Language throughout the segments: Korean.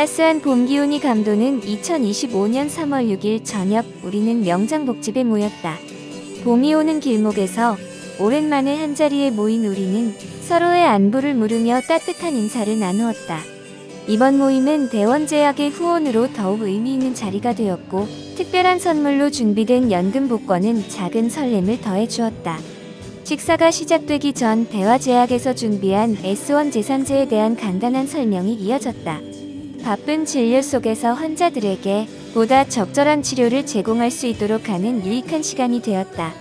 따스한 봄 기운이 감도는 2025년 3월 6일 저녁 우리는 명장복집에 모였다. 봄이 오는 길목에서 오랜만에 한자리에 모인 우리는 서로의 안부를 물으며 따뜻한 인사를 나누었다. 이번 모임은 대원제약의 후원으로 더욱 의미 있는 자리가 되었고 특별한 선물로 준비된 연금 복권은 작은 설렘을 더해 주었다. 식사가 시작되기 전 대화제약에서 준비한 S1 재산제에 대한 간단한 설명이 이어졌다. 바쁜 진료 속에서 환자들에게 보다 적절한 치료를 제공할 수 있도록 하는 유익한 시간이 되었다.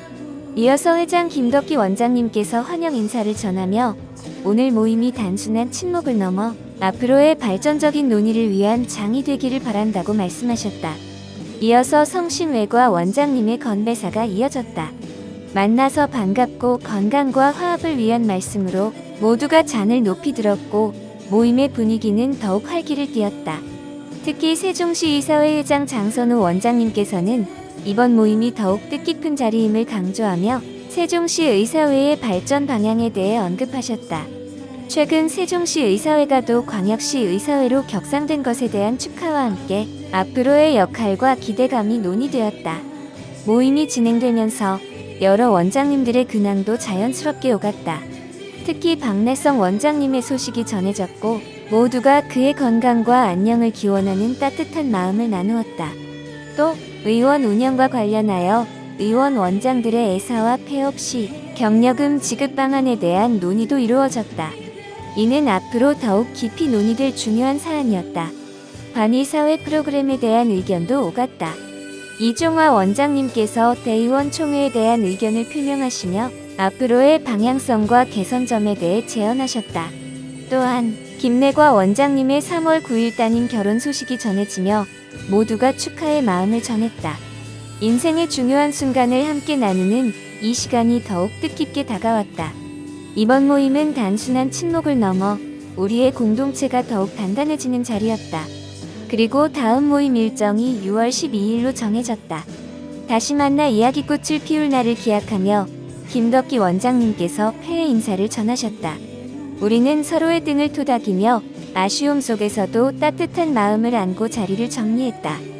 이어서 회장 김덕기 원장님께서 환영 인사를 전하며 오늘 모임이 단순한 친목을 넘어 앞으로의 발전적인 논의를 위한 장이 되기를 바란다고 말씀하셨다. 이어서 성심외과 원장님의 건배사가 이어졌다. 만나서 반갑고 건강과 화합을 위한 말씀으로 모두가 잔을 높이 들었고 모임의 분위기는 더욱 활기를 띠었다. 특히 세종시 이사회 회장 장선우 원장님께서는 이번 모임이 더욱 뜻깊은 자리임을 강조하며 세종시 의사회의 발전 방향에 대해 언급하셨다. 최근 세종시 의사회가 도 광역시 의사회로 격상된 것에 대한 축하와 함께 앞으로의 역할과 기대감이 논의되었다. 모임이 진행되면서 여러 원장님들의 근황도 자연스럽게 오갔다. 특히 박래성 원장님의 소식이 전해졌고 모두가 그의 건강과 안녕을 기원하는 따뜻한 마음을 나누었다. 또 의원 운영과 관련하여 의원 원장들의 애사와 폐업 시 경력금 지급 방안에 대한 논의도 이루어졌다. 이는 앞으로 더욱 깊이 논의될 중요한 사안이었다. 관이 사회 프로그램에 대한 의견도 오갔다. 이종화 원장님께서 대의원 총회에 대한 의견을 표명하시며 앞으로의 방향성과 개선점에 대해 제언하셨다. 또한 김내과 원장님의 3월 9일 따님 결혼 소식이 전해지며 모두가 축하의 마음을 전했다. 인생의 중요한 순간을 함께 나누는 이 시간이 더욱 뜻깊게 다가왔다. 이번 모임은 단순한 친목을 넘어 우리의 공동체가 더욱 단단해지는 자리였다. 그리고 다음 모임 일정이 6월 12일로 정해졌다. 다시 만나 이야기꽃을 피울 날을 기약하며 김덕기 원장님께서 폐회 인사를 전하셨다. 우리는 서로의 등을 토닥이며 아쉬움 속에서도 따뜻한 마음을 안고 자리를 정리했다.